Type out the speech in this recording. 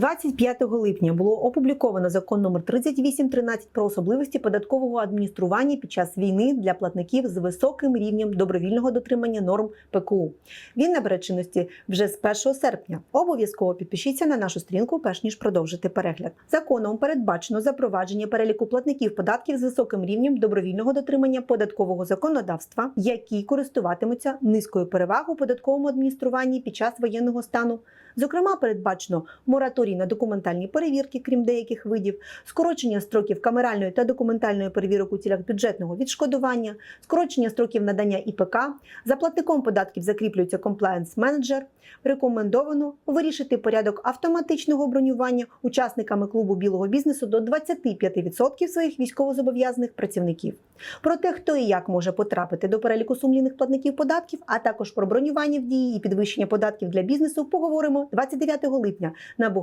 25 липня було опубліковано закон номер 3813 про особливості податкового адміністрування під час війни для платників з високим рівнем добровільного дотримання норм ПКУ. Він набере чинності вже з 1 серпня. Обов'язково підпишіться на нашу сторінку, перш ніж продовжити перегляд. Законом передбачено запровадження переліку платників податків з високим рівнем добровільного дотримання податкового законодавства, які користуватимуться низькою перевагою податковому адмініструванні під час воєнного стану. Зокрема, передбачено мораторій на документальні перевірки, крім деяких видів, скорочення строків камеральної та документальної перевірок у цілях бюджетного відшкодування, скорочення строків надання ІПК. За платником податків закріплюється комплаєнс-менеджер. Рекомендовано вирішити порядок автоматичного бронювання учасниками клубу білого бізнесу до 25% своїх військовозобов'язаних працівників. Про те, хто і як може потрапити до переліку сумлінних платників податків, а також про бронювання в дії і підвищення податків для бізнесу, поговоримо 29 липня на бухгалтер.